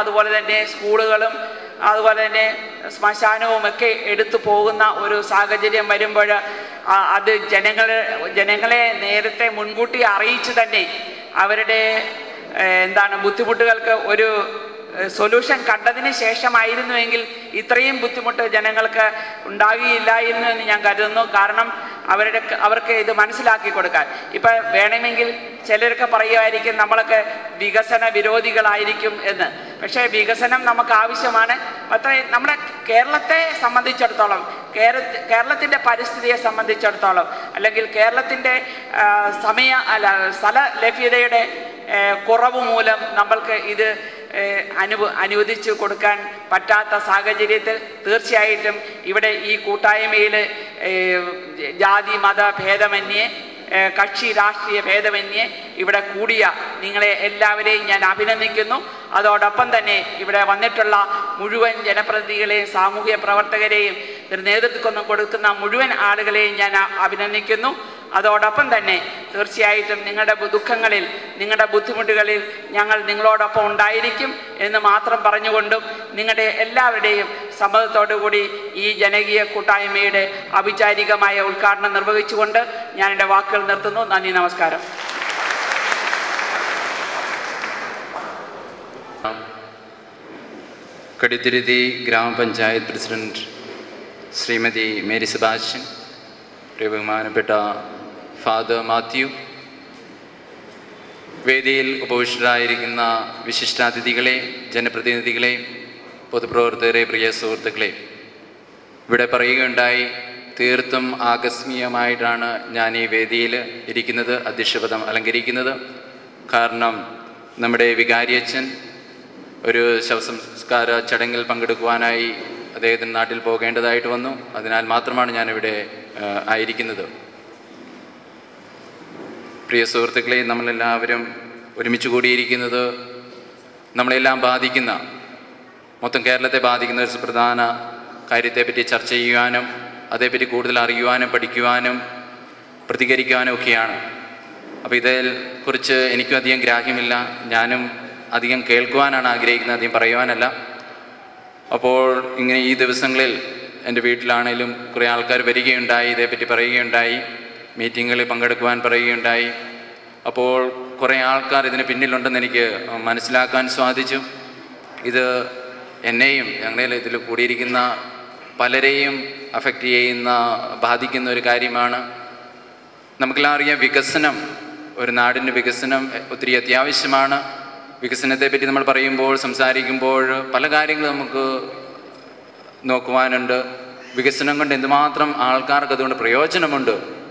അതുപോലെ തന്നെ സ്കൂളുകളും അതുപോലെ തന്നെ ശ്മശാനവും ഒക്കെ എടുത്തു പോകുന്ന ഒരു സാഹചര്യം വരുമ്പോൾ അത് ജനങ്ങളെ ജനങ്ങളെ നേരത്തെ മുൻകൂട്ടി അറിയിച്ച് തന്നെ അവരുടെ എന്താണ് ബുദ്ധിമുട്ടുകൾക്ക് ഒരു സൊല്യൂഷൻ കണ്ടതിന് ശേഷമായിരുന്നുവെങ്കിൽ ഇത്രയും ബുദ്ധിമുട്ട് ജനങ്ങൾക്ക് ഉണ്ടാകുകയില്ലായിരുന്നു എന്ന് ഞാൻ കരുതുന്നു. കാരണം അവരുടെ അവർക്ക് ഇത് മനസ്സിലാക്കി കൊടുക്കാൻ. ഇപ്പം വേണമെങ്കിൽ ചിലരൊക്കെ പറയുമായിരിക്കും നമ്മളൊക്കെ വികസന വിരോധികളായിരിക്കും എന്ന്. പക്ഷേ വികസനം നമുക്ക് ആവശ്യമാണ്. അത്ര നമ്മുടെ കേരളത്തെ സംബന്ധിച്ചിടത്തോളം കേര കേരളത്തിന്റെ പരിസ്ഥിതിയെ സംബന്ധിച്ചിടത്തോളം അല്ലെങ്കിൽ കേരളത്തിന്റെ സമയ അല്ല സ്ഥല ലഭ്യതയുടെ കുറവ് മൂലം നമ്മൾക്ക് ഇത് അനുവ അനുവദിച്ചു കൊടുക്കാൻ പറ്റാത്ത സാഹചര്യത്തിൽ തീർച്ചയായിട്ടും ഇവിടെ ഈ കൂട്ടായ്മയിൽ ജാതി മത ഭേദമന്യേ കക്ഷി രാഷ്ട്രീയ ഭേദമന്യേ ഇവിടെ കൂടിയ നിങ്ങളെ എല്ലാവരെയും ഞാൻ അഭിനന്ദിക്കുന്നു. അതോടൊപ്പം തന്നെ ഇവിടെ വന്നിട്ടുള്ള മുഴുവൻ ജനപ്രതിനിധികളെയും സാമൂഹ്യ പ്രവർത്തകരെയും നേതൃത്വം കൊടുക്കുന്ന മുഴുവൻ ആളുകളെയും ഞാൻ അഭിനന്ദിക്കുന്നു. അതോടൊപ്പം തന്നെ തീർച്ചയായിട്ടും നിങ്ങളുടെ ദുഃഖങ്ങളിൽ നിങ്ങളുടെ ബുദ്ധിമുട്ടുകളിൽ ഞങ്ങൾ നിങ്ങളോടൊപ്പം ഉണ്ടായിരിക്കും എന്ന് മാത്രം പറഞ്ഞുകൊണ്ടും നിങ്ങളുടെ എല്ലാവരുടെയും സമ്മതത്തോടുകൂടി ഈ ജനകീയ കൂട്ടായ്മയുടെ ഔപചാരികമായ ഉദ്ഘാടനം നിർവഹിച്ചുകൊണ്ട് ഞാൻ എന്റെ വാക്കുകൾ നിർത്തുന്നു. നന്ദി നമസ്കാരം. കടുത്തിരുതി ഗ്രാമപഞ്ചായത്ത് പ്രസിഡന്റ് ശ്രീമതി മേരി പ്രിയ ബഹുമാനപ്പെട്ട ഫാദർ മാത്യു. വേദിയിൽ ഉപവിഷ്ടരായിരിക്കുന്ന വിശിഷ്ടാതിഥികളെ ജനപ്രതിനിധികളെ പൊതുപ്രവർത്തകരെ പ്രിയ സുഹൃത്തുക്കളെ ഇവിടെ പറയുകയുണ്ടായി തീർത്തും ആകസ്മികമായിട്ടാണ് ഞാൻ ഈ വേദിയിൽ ഇരിക്കുന്നത് അധ്യക്ഷപദം അലങ്കരിക്കുന്നത്. കാരണം നമ്മുടെ വികാരിയച്ഛൻ ഒരു ശവസംസ്കാര ചടങ്ങിൽ പങ്കെടുക്കുവാനായി അദ്ദേഹത്തിന് നാട്ടിൽ പോകേണ്ടതായിട്ട് വന്നു. അതിനാൽ മാത്രമാണ് ഞാനിവിടെ ആയിരിക്കുന്നത്. പ്രിയ സുഹൃത്തുക്കളെ നമ്മളെല്ലാവരും ഒരുമിച്ച് കൂടിയിരിക്കുന്നത് നമ്മളെല്ലാം ബാധിക്കുന്ന മൊത്തം കേരളത്തെ ബാധിക്കുന്ന ഒരു സുപ്രധാന കാര്യത്തെപ്പറ്റി ചർച്ച ചെയ്യുവാനും അതേപ്പറ്റി കൂടുതൽ അറിയുവാനും പഠിക്കുവാനും പ്രതികരിക്കുവാനും ഒക്കെയാണ്. അപ്പോൾ ഇതേ കുറിച്ച് എനിക്കും അധികം ഗ്രാഹ്യമില്ല. ഞാനും അധികം കേൾക്കുവാനാണ് ആഗ്രഹിക്കുന്നത് അധികം പറയുവാനല്ല. അപ്പോൾ ഇങ്ങനെ ഈ ദിവസങ്ങളിൽ എന്റെ വീട്ടിലാണേലും കുറേ ആൾക്കാർ വരികയുണ്ടായി ഇതേപ്പറ്റി പറയുകയുണ്ടായി. മീറ്റിങ്ങുകളിൽ പങ്കെടുക്കുവാൻ പറയുകയുണ്ടായി. അപ്പോൾ കുറേ ആൾക്കാർ ഇതിന് പിന്നിലുണ്ടെന്ന് എനിക്ക് മനസ്സിലാക്കാൻ സാധിച്ചു. ഇത് എന്നെയും ഞങ്ങളെ ഇതിൽ കൂടിയിരിക്കുന്ന പലരെയും അഫക്റ്റ് ചെയ്യുന്ന ബാധിക്കുന്ന ഒരു കാര്യമാണ്. നമുക്കെല്ലാം അറിയാം വികസനം ഒരു നാടിന്റെ വികസനം ഒത്തിരി അത്യാവശ്യമാണ്. വികസനത്തെ പറ്റി നമ്മൾ പറയുമ്പോൾ സംസാരിക്കുമ്പോൾ പല കാര്യങ്ങളും നമുക്ക് നോക്കുവാനുണ്ട്. വികസനം കൊണ്ട് എന്തുമാത്രം ആൾക്കാർക്ക് അതുകൊണ്ട് പ്രയോജനമുണ്ട്?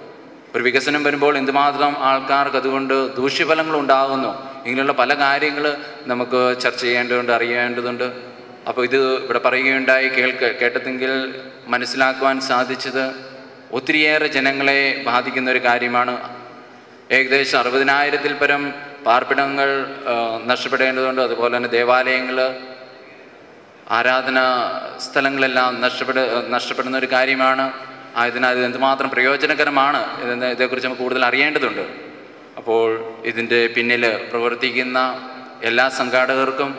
ഒരു വികസനം വരുമ്പോൾ എന്തുമാത്രം ആൾക്കാർക്ക് അതുകൊണ്ട് ദൂഷ്യഫലങ്ങൾ ഉണ്ടാകുന്നു. ഇങ്ങനെയുള്ള പല കാര്യങ്ങൾ നമുക്ക് ചർച്ച ചെയ്യേണ്ടതുണ്ട് അറിയേണ്ടതുണ്ട്. അപ്പോൾ ഇത് ഇവിടെ പറയുകയുണ്ടായി കേൾക്ക് കേട്ടതെങ്കിൽ മനസ്സിലാക്കുവാൻ സാധിച്ചത് ഒത്തിരിയേറെ ജനങ്ങളെ ബാധിക്കുന്ന ഒരു കാര്യമാണ്. ഏകദേശം അറുപതിനായിരത്തിൽ പരം പാർപ്പിടങ്ങൾ നഷ്ടപ്പെടേണ്ടതുണ്ട്. അതുപോലെ തന്നെ ദേവാലയങ്ങൾ ആരാധന സ്ഥലങ്ങളെല്ലാം നഷ്ടപ്പെട നഷ്ടപ്പെടുന്ന ഒരു കാര്യമാണ്. ആയതിനാൽ ഇത് എന്തുമാത്രം പ്രയോജനകരമാണ് ഇതെന്ന് ഇതേക്കുറിച്ച് നമുക്ക് കൂടുതൽ അറിയേണ്ടതുണ്ട്. അപ്പോൾ ഇതിന്റെ പിന്നിൽ പ്രവർത്തിക്കുന്ന എല്ലാ സംഘാടകർക്കും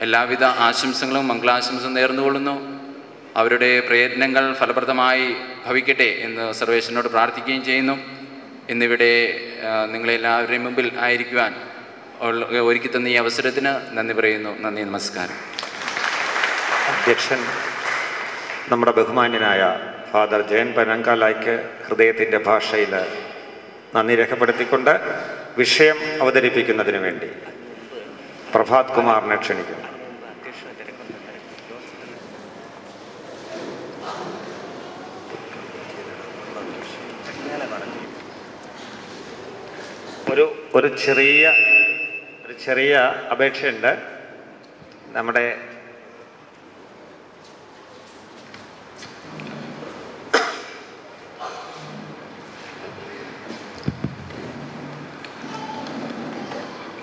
എല്ലാവിധ ആശംസകളും മംഗളാശംസകളും നേർന്നുകൊള്ളുന്നു. അവരുടെ പ്രയത്നങ്ങൾ ഫലപ്രദമായി ഭവിക്കട്ടെ എന്ന് സർവേശ്വരനോട് പ്രാർത്ഥിക്കുകയും ചെയ്യുന്നു. ഇന്നിവിടെ നിങ്ങളെല്ലാവരുടെയും മുമ്പിൽ ആയിരിക്കുവാൻ ഒരുക്കി തന്ന ഈ അവസരത്തിന് നന്ദി പറയുന്നു. നന്ദി നമസ്കാരം. അധ്യക്ഷൻ നമ്മുടെ ബഹുമാന്യനായ ഫാദർ ജയൻ പനങ്കാലായ്ക്ക് ഹൃദയത്തിന്റെ ഭാഷയിൽ നന്ദി രേഖപ്പെടുത്തിക്കൊണ്ട് വിഷയം അവതരിപ്പിക്കുന്നതിന് വേണ്ടി പ്രഭാത് കുമാറിനെ ക്ഷണിക്കുന്നു. ഒരു ഒരു ചെറിയ ഒരു ചെറിയ അപേക്ഷയുണ്ട്. നമ്മുടെ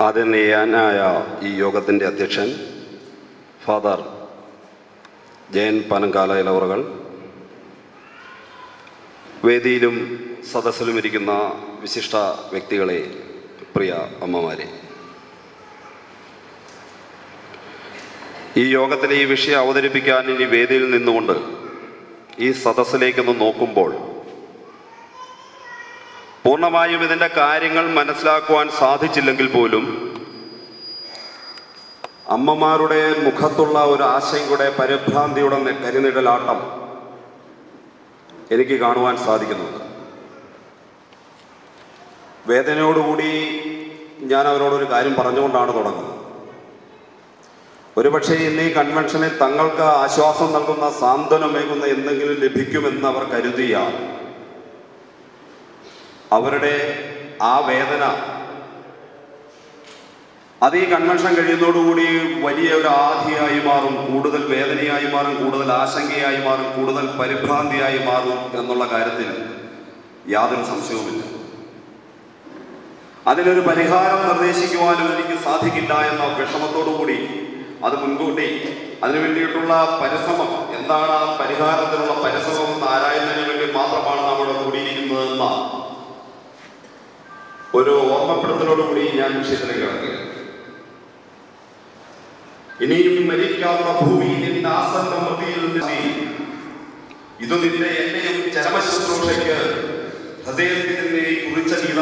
ആദരണീയനായ ഈ യോഗത്തിന്റെ അധ്യക്ഷൻ ഫാദർ ജയൻ പനങ്കാല ഇലവറുകൾ. വേദിയിലും സദസ്സിലും ഇരിക്കുന്ന വിശിഷ്ട വ്യക്തികളെ പ്രിയ അമ്മമാരെ. ഈ യോഗത്തിലെ ഈ വിഷയം അവതരിപ്പിക്കാൻ ഇനി വേദിയിൽ നിന്നുകൊണ്ട് ഈ സദസ്സിലേക്കൊന്ന് നോക്കുമ്പോൾ പൂർണമായും ഇതിന്റെ കാര്യങ്ങൾ മനസ്സിലാക്കുവാൻ സാധിച്ചില്ലെങ്കിൽ പോലും അമ്മമാരുടെ മുഖത്തുള്ള ഒരു ആശങ്കയുടെ പരിഭ്രാന്തിയുടെ കരിനിഴലാട്ടം എനിക്ക് കാണുവാൻ സാധിക്കുന്നുണ്ട്. വേദനയോടുകൂടി ഞാൻ അവരോടൊരു കാര്യം പറഞ്ഞുകൊണ്ടാണ് തുടങ്ങുന്നത്. ഒരുപക്ഷെ ഇന്ന് ഈ കൺവെൻഷനിൽ തങ്ങൾക്ക് ആശ്വാസം നൽകുന്ന സാന്ത്വനമേകുന്ന എന്തെങ്കിലും ലഭിക്കുമെന്ന് അവർ കരുതിയാൽ അവരുടെ ആ വേദന. അത് ഈ കൺവെൻഷൻ കഴിയുന്നതോടുകൂടി വലിയ ഒരു ആധിയായി മാറും കൂടുതൽ വേദനയായി മാറും കൂടുതൽ ആശങ്കയായി മാറും കൂടുതൽ പരിഭ്രാന്തിയായി മാറും എന്നുള്ള കാര്യത്തിൽ യാതൊരു സംശയവുമില്ല. അതിനൊരു പരിഹാരം നിർദ്ദേശിക്കുവാനും എനിക്ക് സാധിക്കില്ല എന്ന വിഷമത്തോടുകൂടി അത് മുൻകൂട്ടി അതിനു വേണ്ടിയിട്ടുള്ള പരിശ്രമം എന്താണ് ആ പരിഹാരത്തിനുള്ള പരിശ്രമം എന്ന് ആരായുന്നതിന് വേണ്ടി മാത്രമാണ് നമ്മൾ കൂടിയിരിക്കുന്നതെന്ന ഒരു ഓർമ്മപ്പെടുത്തലോടുകൂടി ഞാൻ വിഷയത്തിലേക്ക് കിടക്കുക ഇനിയും മരിക്കാവുന്ന ഭൂമി നിന്റെ ആസന്ന മൃതിയിൽ ഇത് നിന്റെ എന്റെയും ചരമശുശ്രൂഷയ്ക്ക് ഹൃദയത്തിൽ കുറിച്ച ഗീതമെന്ന്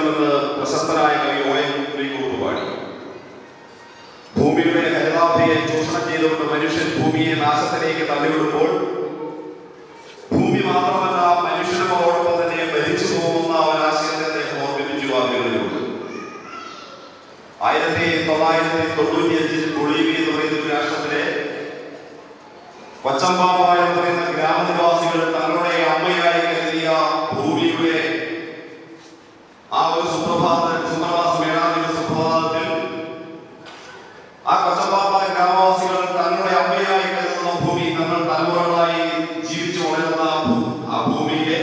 ഒരു സുപ്രഭാത ആ ഗ്രാമവാസികൾ കരുതുന്ന ഭൂമി ആ ഭൂമിയിലെ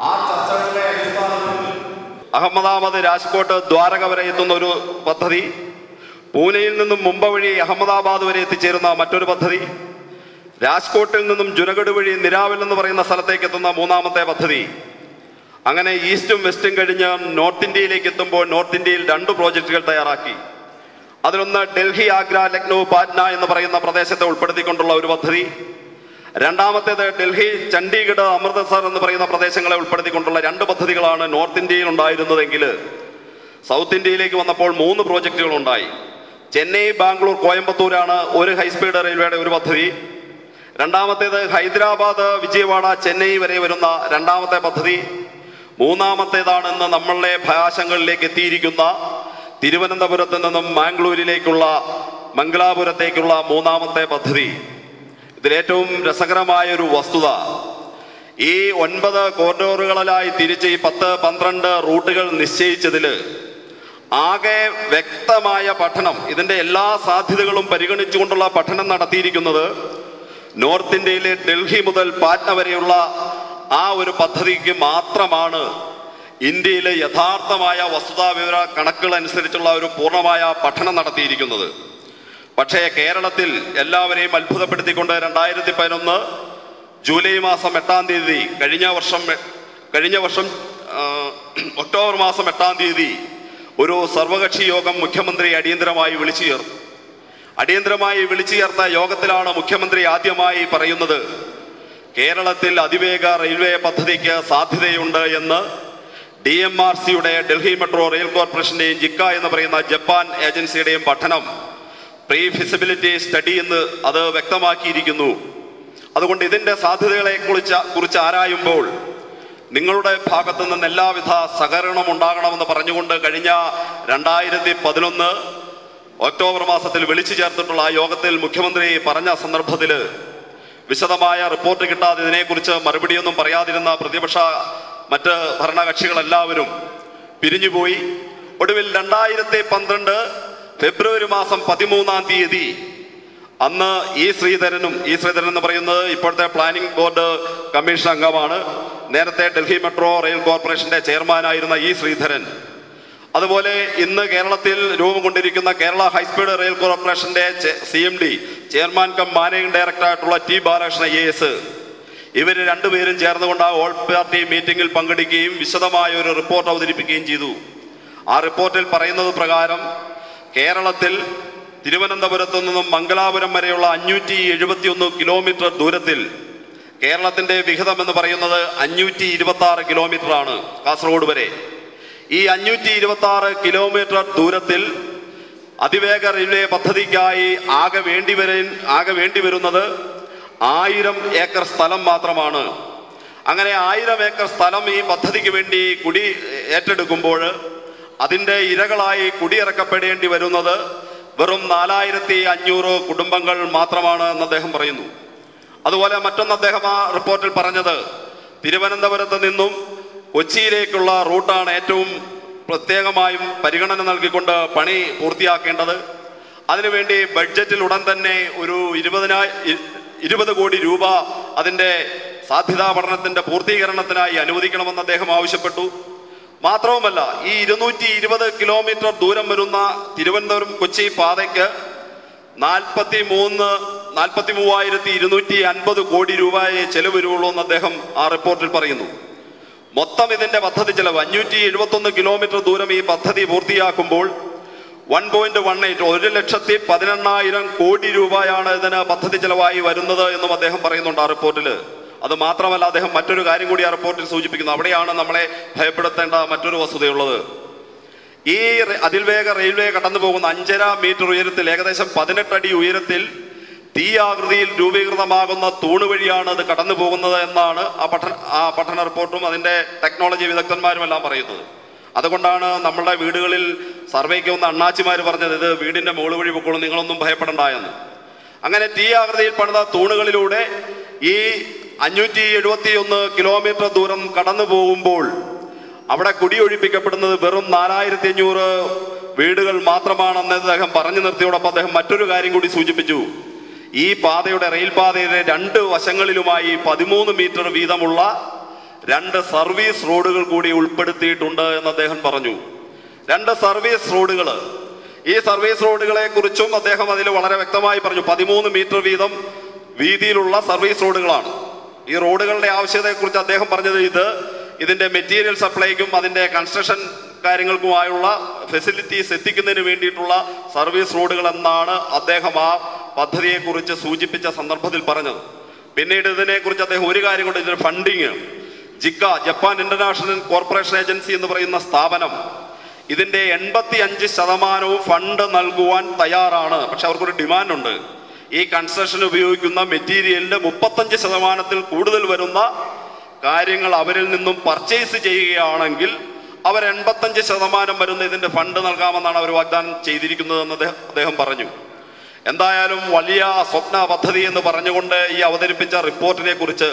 ആ അടിസ്ഥാനത്തിൽ അഹമ്മദാബാദ് രാജ്കോട്ട് ദ്വാരക വരെ എത്തുന്ന ഒരു പദ്ധതി. പൂനെയിൽ നിന്നും മുംബൈ വഴി അഹമ്മദാബാദ് വരെ എത്തിച്ചേരുന്ന മറ്റൊരു പദ്ധതി. രാജ്കോട്ടിൽ നിന്നും ജുനഗഡ് വഴി നിരാവിൽ എന്ന് പറയുന്ന സ്ഥലത്തേക്ക് എത്തുന്ന മൂന്നാമത്തെ പദ്ധതി. അങ്ങനെ ഈസ്റ്റും വെസ്റ്റും കഴിഞ്ഞ് നോർത്ത് ഇന്ത്യയിലേക്ക് എത്തുമ്പോൾ നോർത്ത് ഇന്ത്യയിൽ രണ്ട് പ്രോജക്റ്റുകൾ തയ്യാറാക്കി. അതിലൊന്ന് ഡൽഹി ആഗ്ര ലക്നൗ പാറ്റ്ന എന്ന് പറയുന്ന പ്രദേശത്തെ ഉൾപ്പെടുത്തിക്കൊണ്ടുള്ള ഒരു പദ്ധതി. രണ്ടാമത്തേത് ഡൽഹി ചണ്ഡീഗഡ് അമൃത്സർ എന്ന് പറയുന്ന പ്രദേശങ്ങളെ ഉൾപ്പെടുത്തിക്കൊണ്ടുള്ള രണ്ട് പദ്ധതികളാണ് നോർത്ത് ഇന്ത്യയിൽ ഉണ്ടായിരുന്നതെങ്കിൽ സൗത്ത് ഇന്ത്യയിലേക്ക് വന്നപ്പോൾ മൂന്ന് പ്രോജക്റ്റുകൾ ഉണ്ടായി. ചെന്നൈ ബാംഗ്ലൂർ കോയമ്പത്തൂരാണ് ഒരു ഹൈസ്പീഡ് റെയിൽവേയുടെ ഒരു പദ്ധതി. രണ്ടാമത്തേത് ഹൈദരാബാദ് വിജയവാഡ ചെന്നൈ വരെ വരുന്ന രണ്ടാമത്തെ പദ്ധതി. മൂന്നാമത്തേതാണ് ഇന്ന് നമ്മളുടെ ഭാഷങ്ങളിലേക്ക് എത്തിയിരിക്കുന്ന തിരുവനന്തപുരത്ത് നിന്നും മാംഗ്ലൂരിലേക്കുള്ള മംഗലാപുരത്തേക്കുള്ള മൂന്നാമത്തെ പദ്ധതി. ഇതിലേറ്റവും രസകരമായ ഒരു വസ്തുത ഈ ഒൻപത് കോറിഡോറുകളിലായി തിരിച്ച് ഈ പത്ത് പന്ത്രണ്ട് റൂട്ടുകൾ നിശ്ചയിച്ചതിൽ ആകെ വ്യക്തമായ പഠനം ഇതിന്റെ എല്ലാ സാധ്യതകളും പരിഗണിച്ചുകൊണ്ടുള്ള പഠനം നടത്തിയിരിക്കുന്നത് നോർത്ത് ഇന്ത്യയിലെ ഡൽഹി മുതൽ പാറ്റ്ന വരെയുള്ള ആ ഒരു പദ്ധതിക്ക് മാത്രമാണ് ഇന്ത്യയിലെ യഥാർത്ഥമായ വസ്തുതാ വിവര കണക്കുകൾ അനുസരിച്ചുള്ള ഒരു പൂർണമായ പഠനം നടത്തിയിരിക്കുന്നത്. പക്ഷേ കേരളത്തിൽ എല്ലാവരെയും അത്ഭുതപ്പെടുത്തിക്കൊണ്ട് രണ്ടായിരത്തി പതിനൊന്ന് ജൂലൈ മാസം എട്ടാം തീയതി കഴിഞ്ഞ വർഷം കഴിഞ്ഞ വർഷം ഒക്ടോബർ മാസം എട്ടാം തീയതി ഒരു സർവകക്ഷി യോഗം മുഖ്യമന്ത്രി അടിയന്തരമായി വിളിച്ചു ചേർത്തു. അടിയന്തരമായി വിളിച്ചു ചേർത്ത യോഗത്തിലാണ് മുഖ്യമന്ത്രി ആദ്യമായി പറയുന്നത്. കേരളത്തിൽ അതിവേഗ റെയിൽവേ പദ്ധതിക്ക് സാധ്യതയുണ്ട് എന്ന് ഡി എം ആർ സിയുടെ ഡൽഹി മെട്രോ റെയിൽ കോർപ്പറേഷന്റെയും ജിക്ക എന്ന് പറയുന്ന ജപ്പാൻ ഏജൻസിയുടെയും പഠനം പ്രീ ഫിസിബിലിറ്റി സ്റ്റഡി എന്ന് അത് വ്യക്തമാക്കിയിരിക്കുന്നു. അതുകൊണ്ട് ഇതിന്റെ സാധ്യതകളെ കുറിച്ച് കുറിച്ച് ആരായുമ്പോൾ നിങ്ങളുടെ ഭാഗത്തു നിന്ന് എല്ലാവിധ സഹകരണം ഉണ്ടാകണമെന്ന് പറഞ്ഞുകൊണ്ട് കഴിഞ്ഞ രണ്ടായിരത്തി പതിനൊന്ന് ഒക്ടോബർ മാസത്തിൽ വിളിച്ചു ചേർത്തിട്ടുള്ള ആ യോഗത്തിൽ മുഖ്യമന്ത്രി പറഞ്ഞ സന്ദർഭത്തിൽ വിശദമായ റിപ്പോർട്ട് കിട്ടാതെ ഇതിനെക്കുറിച്ച് മറുപടിയൊന്നും പറയാതിരുന്ന പ്രതിപക്ഷ മറ്റ് ഭരണകക്ഷികളെല്ലാവരും പിരിഞ്ഞുപോയി. ഒടുവിൽ രണ്ടായിരത്തി പന്ത്രണ്ട് ഫെബ്രുവരി മാസം പതിമൂന്നാം തീയതി അന്ന് ഇ ശ്രീധരനും ഇ ശ്രീധരൻ എന്ന് പറയുന്നത് ഇപ്പോഴത്തെ പ്ലാനിംഗ് ബോർഡ് കമ്മീഷൻ അംഗമാണ്. നേരത്തെ ഡൽഹി മെട്രോ റെയിൽ കോർപ്പറേഷന്റെ ചെയർമാനായിരുന്ന ഇ ശ്രീധരൻ അതുപോലെ ഇന്ന് കേരളത്തിൽ രൂപം കൊണ്ടിരിക്കുന്ന കേരള ഹൈസ്പീഡ് റെയിൽ കോർപ്പറേഷന്റെ C M D chairman cum managing ഡയറക്ടറായിട്ടുള്ള T Balakrishna I S ഇവർ രണ്ടുപേരും ചേർന്നുകൊണ്ട് ആ ഓൾ പാർട്ടി മീറ്റിംഗിൽ പങ്കെടുക്കുകയും വിശദമായ ഒരു റിപ്പോർട്ട് അവതരിപ്പിക്കുകയും ചെയ്തു. ആ റിപ്പോർട്ടിൽ പറയുന്നത് പ്രകാരം കേരളത്തിൽ തിരുവനന്തപുരത്തു നിന്നും മംഗലാപുരം വരെയുള്ള അഞ്ഞൂറ്റി എഴുപത്തിയൊന്ന് കിലോമീറ്റർ ദൂരത്തിൽ കേരളത്തിന്റെ വിഹിതം എന്ന് പറയുന്നത് അഞ്ഞൂറ്റി ഇരുപത്തി ആറ് കിലോമീറ്റർ ആണ് കാസർഗോഡ് വരെ. ഈ അഞ്ഞൂറ്റി ഇരുപത്തി ആറ് കിലോമീറ്റർ ദൂരത്തിൽ അതിവേഗ റെയിൽവേ പദ്ധതിക്കായി ആകെ വേണ്ടി വര ആകെ വേണ്ടി വരുന്നത് ആയിരം ഏക്കർ സ്ഥലം മാത്രമാണ്. അങ്ങനെ ആയിരം ഏക്കർ സ്ഥലം ഈ പദ്ധതിക്ക് വേണ്ടി കുടി ഏറ്റെടുക്കുമ്പോൾ അതിന്റെ ഇരകളായി കുടിയിറക്കപ്പെടേണ്ടി വരുന്നത് വെറും നാലായിരത്തി അഞ്ഞൂറ് കുടുംബങ്ങൾ മാത്രമാണ് എന്ന് അദ്ദേഹം പറയുന്നു. അതുപോലെ മറ്റൊന്ന് അദ്ദേഹം ആ റിപ്പോർട്ടിൽ പറഞ്ഞത് തിരുവനന്തപുരത്ത് നിന്നും കൊച്ചിയിലേക്കുള്ള റൂട്ടാണ് ഏറ്റവും പ്രത്യേകമായും പരിഗണന നൽകിക്കൊണ്ട് പണി പൂർത്തിയാക്കേണ്ടത്. അതിനുവേണ്ടി ബഡ്ജറ്റിൽ ഉടൻ തന്നെ ഒരു ഇരുപതിനായി ഇരുപത് കോടി രൂപ അതിന്റെ സാധ്യതാ പഠനത്തിന്റെ പൂർത്തീകരണത്തിനായി അനുവദിക്കണമെന്ന് അദ്ദേഹം ആവശ്യപ്പെട്ടു. മാത്രവുമല്ല ഈ ഇരുന്നൂറ്റി ഇരുപത് കിലോമീറ്റർ ദൂരം വരുന്ന തിരുവനന്തപുരം കൊച്ചി പാതയ്ക്ക് നാൽപ്പത്തി മൂന്ന് നാൽപ്പത്തി മൂവായിരത്തി ഇരുന്നൂറ്റി അൻപത് കോടി രൂപയെ ചെലവ് വരുള്ളൂ എന്ന് അദ്ദേഹം ആ റിപ്പോർട്ടിൽ പറയുന്നു. മൊത്തം ഇതിന്റെ പദ്ധതി ചെലവ് അഞ്ഞൂറ്റി എഴുപത്തൊന്ന് കിലോമീറ്റർ ദൂരം ഈ പദ്ധതി പൂർത്തിയാക്കുമ്പോൾ വൺ പോയിന്റ് വൺ എയ്റ്റ് ഒരു ലക്ഷത്തി പതിനെണ്ണായിരം കോടി രൂപയാണ് ഇതിന് പദ്ധതി ചെലവായി വരുന്നത് എന്നും അദ്ദേഹം പറയുന്നുണ്ട് ആ റിപ്പോർട്ടിൽ. അത് മാത്രമല്ല അദ്ദേഹം മറ്റൊരു കാര്യം കൂടി ആ റിപ്പോർട്ടിൽ സൂചിപ്പിക്കുന്നു. അവിടെയാണ് നമ്മളെ ഭയപ്പെടുത്തേണ്ട മറ്റൊരു വസ്തുതയുള്ളത്. ഈ അതിൽവേഗ റെയിൽവേ കടന്നു പോകുന്ന അഞ്ചര മീറ്റർ ഉയരത്തിൽ ഏകദേശം പതിനെട്ട് അടി ഉയരത്തിൽ തീ ആകൃതിയിൽ രൂപീകൃതമാകുന്ന തൂണ് വഴിയാണ് അത് കടന്നു പോകുന്നത് എന്നാണ് ആ പഠന ആ പഠന റിപ്പോർട്ടും അതിന്റെ ടെക്നോളജി വിദഗ്ധന്മാരും എല്ലാം പറയുന്നത്. അതുകൊണ്ടാണ് നമ്മളുടെ വീടുകളിൽ സർവേക്ക് വന്ന അണ്ണാച്ചിമാർ പറഞ്ഞത് ഇത് വീടിന്റെ മുകൾ വഴി പൊക്കോളും നിങ്ങളൊന്നും ഭയപ്പെടണ്ട എന്ന്. അങ്ങനെ ടി ആകൃതിയിൽ പണിത തൂണുകളിലൂടെ ഈ അഞ്ഞൂറ്റി എഴുപത്തി ഒന്ന് കിലോമീറ്റർ ദൂരം കടന്നു പോകുമ്പോൾ അവിടെ കുടിയൊഴിപ്പിക്കപ്പെടുന്നത് വെറും നാലായിരത്തി അഞ്ഞൂറ് വീടുകൾ മാത്രമാണെന്ന് അദ്ദേഹം പറഞ്ഞു നിർത്തിയോടൊപ്പം അദ്ദേഹം മറ്റൊരു കാര്യം കൂടി സൂചിപ്പിച്ചു. ഈ പാതയുടെ റെയിൽ പാതയുടെ രണ്ട് വശങ്ങളിലുമായി പതിമൂന്ന് മീറ്റർ വീതമുള്ള രണ്ട് സർവീസ് റോഡുകൾ കൂടി ഉൾപ്പെടുത്തിയിട്ടുണ്ട് എന്ന് അദ്ദേഹം പറഞ്ഞു. രണ്ട് സർവീസ് റോഡുകൾ. ഈ സർവീസ് റോഡുകളെ കുറിച്ചും അദ്ദേഹം അതിൽ വളരെ വ്യക്തമായി പറഞ്ഞു. പതിമൂന്ന് മീറ്റർ വീതം വീതിയിലുള്ള സർവീസ് റോഡുകളാണ്. ഈ റോഡുകളുടെ ആവശ്യകതയെക്കുറിച്ച് അദ്ദേഹം പറഞ്ഞത് ഇത് ഇതിന്റെ മെറ്റീരിയൽ സപ്ലൈക്കും അതിന്റെ കൺസ്ട്രക്ഷൻ കാര്യങ്ങൾക്കുമായുള്ള ഫെസിലിറ്റീസ് എത്തിക്കുന്നതിന് വേണ്ടിയിട്ടുള്ള സർവീസ് റോഡുകൾ എന്നാണ് അദ്ദേഹം ആ പദ്ധതിയെക്കുറിച്ച് സൂചിപ്പിച്ച സന്ദർഭത്തിൽ പറഞ്ഞത്. പിന്നീട് ഇതിനെക്കുറിച്ച് അദ്ദേഹം ഒരു കാര്യം കൊണ്ട് ഇതിന് funding JICA Japan international corporation agency എന്ന് പറയുന്ന സ്ഥാപനം ഇതിന്റെ എൺപത്തി അഞ്ച് ശതമാനവും ഫണ്ട് നൽകുവാൻ തയ്യാറാണ്. പക്ഷെ അവർക്കൊരു ഡിമാൻഡ് ഉണ്ട്. ഈ കൺസ്ട്രക്ഷൻ ഉപയോഗിക്കുന്ന മെറ്റീരിയലിന്റെ മുപ്പത്തഞ്ച് ശതമാനത്തിൽ കൂടുതൽ വരുന്ന കാര്യങ്ങൾ അവരിൽ നിന്നും പർച്ചേസ് ചെയ്യുകയാണെങ്കിൽ അവർ എൺപത്തഞ്ച് ശതമാനം വരുന്ന ഇതിന്റെ ഫണ്ട് നൽകാമെന്നാണ് അവർ വാഗ്ദാനം ചെയ്തിരിക്കുന്നതെന്ന് അദ്ദേഹം പറഞ്ഞു. എന്തായാലും വലിയ സ്വപ്ന പദ്ധതി എന്ന് പറഞ്ഞുകൊണ്ട് ഈ അവതരിപ്പിച്ച റിപ്പോർട്ടിനെ കുറിച്ച്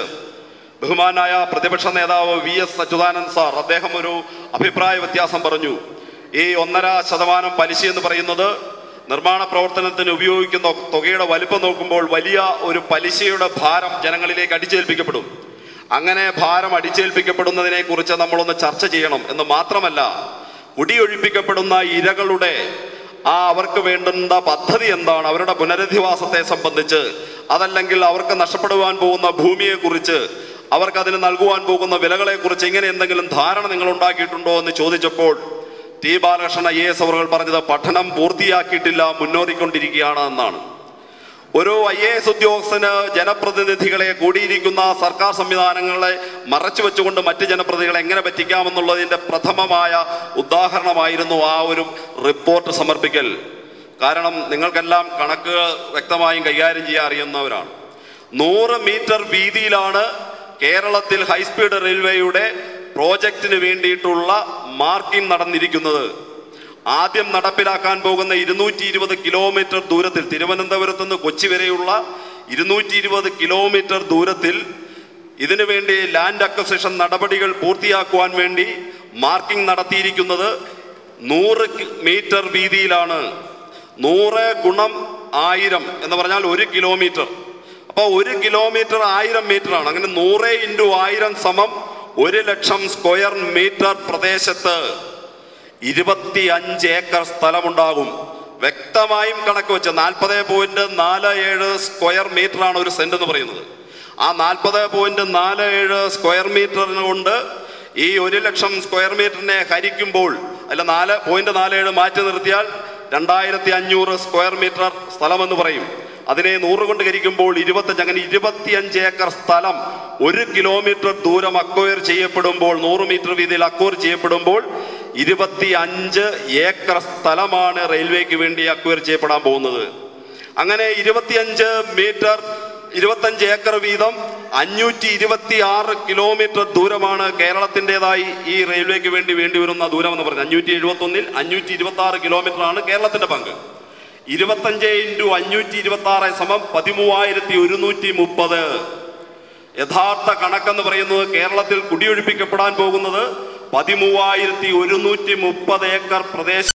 ബഹുമാനായ പ്രതിപക്ഷ നേതാവ് വി എസ് അച്യുതാനന്ദ് സാർ അദ്ദേഹം ഒരു അഭിപ്രായ വ്യത്യാസം പറഞ്ഞു. ഈ ഒന്നര ശതമാനം പലിശ എന്ന് പറയുന്നത് നിർമ്മാണ പ്രവർത്തനത്തിന് ഉപയോഗിക്കുന്ന തുകയുടെ വലിപ്പം നോക്കുമ്പോൾ വലിയ ഒരു പലിശയുടെ ഭാരം ജനങ്ങളിലേക്ക് അടിച്ചേൽപ്പിക്കപ്പെടും. അങ്ങനെ ഭാരം അടിച്ചേൽപ്പിക്കപ്പെടുന്നതിനെ കുറിച്ച് നമ്മളൊന്ന് ചർച്ച ചെയ്യണം എന്ന് മാത്രമല്ല കുടിയൊഴിപ്പിക്കപ്പെടുന്ന ഇരകളുടെ ആ അവർക്ക് വേണ്ടുന്ന പദ്ധതി എന്താണ്? അവരുടെ പുനരധിവാസത്തെ സംബന്ധിച്ച് അതല്ലെങ്കിൽ അവർക്ക് നഷ്ടപ്പെടുവാൻ പോകുന്ന ഭൂമിയെക്കുറിച്ച് അവർക്ക് അതിന് നൽകുവാൻ പോകുന്ന വിലകളെക്കുറിച്ച് ഇങ്ങനെ എന്തെങ്കിലും ധാരണ നിങ്ങൾ ഉണ്ടാക്കിയിട്ടുണ്ടോ എന്ന് ചോദിച്ചപ്പോൾ ടി ബാലകൃഷ്ണൻ ഐ എസ് അവർ പറഞ്ഞത് പഠനം പൂർത്തിയാക്കിയിട്ടില്ല മുന്നോറിക്കൊണ്ടിരിക്കുകയാണ് എന്നാണ്. ഒരു ഐ എ എസ് ഉദ്യോഗസ്ഥന് ജനപ്രതിനിധികളെ കൂടിയിരിക്കുന്ന സർക്കാർ സംവിധാനങ്ങളെ മറച്ചു വെച്ചുകൊണ്ട് മറ്റ് ജനപ്രതികളെ എങ്ങനെ പറ്റിക്കാമെന്നുള്ളതിന്റെ പ്രഥമമായ ഉദാഹരണമായിരുന്നു ആ ഒരു റിപ്പോർട്ട് സമർപ്പിക്കൽ. കാരണം നിങ്ങൾക്കെല്ലാം കണക്ക് വ്യക്തമായും കൈകാര്യം ചെയ്യാൻ അറിയുന്നവരാണ്. നൂറ് മീറ്റർ വീതിയിലാണ് കേരളത്തിൽ ഹൈസ്പീഡ് റെയിൽവേയുടെ പ്രോജക്റ്റിന് വേണ്ടിയിട്ടുള്ള മാർക്കിംഗ് നടന്നിരിക്കുന്നത്. ആദ്യം നടപ്പിലാക്കാൻ പോകുന്ന ഇരുന്നൂറ്റി ഇരുപത് കിലോമീറ്റർ ദൂരത്തിൽ തിരുവനന്തപുരത്ത് നിന്ന് കൊച്ചി വരെയുള്ള ഇരുന്നൂറ്റി ഇരുപത് കിലോമീറ്റർ ദൂരത്തിൽ ഇതിനു വേണ്ടി ലാൻഡ് അക്വസിഷൻ നടപടികൾ പൂർത്തിയാക്കുവാൻ വേണ്ടി മാർക്കിംഗ് നടത്തിയിരിക്കുന്നത് നൂറ് മീറ്റർ വീതിയിലാണ്. നൂറ് ഗുണം ആയിരം എന്ന് പറഞ്ഞാൽ ഒരു കിലോമീറ്റർ. അപ്പോൾ ഒരു കിലോമീറ്റർ ആയിരം മീറ്റർ ആണ് അങ്ങനെ നൂറ് ഇന്റു ആയിരം സമം ഒരു ലക്ഷം സ്ക്വയർ മീറ്റർ പ്രദേശത്ത് ഇരുപത്തി അഞ്ച് ഏക്കർ സ്ഥലമുണ്ടാകും. വ്യക്തമായും കണക്ക് വെച്ച് നാൽപ്പത് പോയിന്റ് നാല് ഏഴ് സ്ക്വയർ മീറ്റർ ആണ് ഒരു സെന്റ് എന്ന് പറയുന്നത്. ആ നാൽപ്പത് പോയിന്റ് നാല് ഏഴ് സ്ക്വയർ മീറ്ററിന് കൊണ്ട് ഈ ഒരു ലക്ഷം സ്ക്വയർ മീറ്ററിനെ ഹരിക്കുമ്പോൾ അല്ല നാല് പോയിന്റ് നാല് ഏഴ് മാറ്റി നിർത്തിയാൽ രണ്ടായിരത്തി അഞ്ഞൂറ് സ്ക്വയർ മീറ്റർ സ്ഥലമെന്ന് പറയും. അതിനെ നൂറ് കൊണ്ട് ഹരിക്കുമ്പോൾ ഇരുപത്തഞ്ച് അങ്ങനെ ഇരുപത്തിയഞ്ച് ഏക്കർ സ്ഥലം ഒരു കിലോമീറ്റർ ദൂരം അക്വയർ ചെയ്യപ്പെടുമ്പോൾ നൂറ് മീറ്റർ വീതിയിൽ അക്വയർ ചെയ്യപ്പെടുമ്പോൾ ഇരുപത്തി അഞ്ച് ഏക്കർ സ്ഥലമാണ് റെയിൽവേക്ക് വേണ്ടി അക്വയർ ചെയ്യപ്പെടാൻ പോകുന്നത്. അങ്ങനെ ഇരുപത്തിയഞ്ച് മീറ്റർ ഇരുപത്തഞ്ച് ഏക്കർ വീതം അഞ്ഞൂറ്റി ഇരുപത്തി ആറ് കിലോമീറ്റർ ദൂരമാണ് കേരളത്തിന്റെതായി ഈ റെയിൽവേക്ക് വേണ്ടി വേണ്ടി വരുന്ന ദൂരം എന്ന് പറഞ്ഞത്. അഞ്ഞൂറ്റി എഴുപത്തി ഒന്നിൽ അഞ്ഞൂറ്റി ഇരുപത്തി ആറ് കിലോമീറ്റർ ആണ് കേരളത്തിന്റെ പങ്ക്. ഇരുപത്തഞ്ച് ഇന്റു അഞ്ഞൂറ്റി ഇരുപത്തി ആറ് സമം പതിമൂവായിരത്തി ഒരുന്നൂറ്റി മുപ്പത് യഥാർത്ഥ കണക്കെന്ന് പറയുന്നത് കേരളത്തിൽ കുടിയൊഴിപ്പിക്കപ്പെടാൻ പോകുന്നത് പതിമൂവായിരത്തി ഒരുന്നൂറ്റി മുപ്പത് ഏക്കർ പ്രദേശം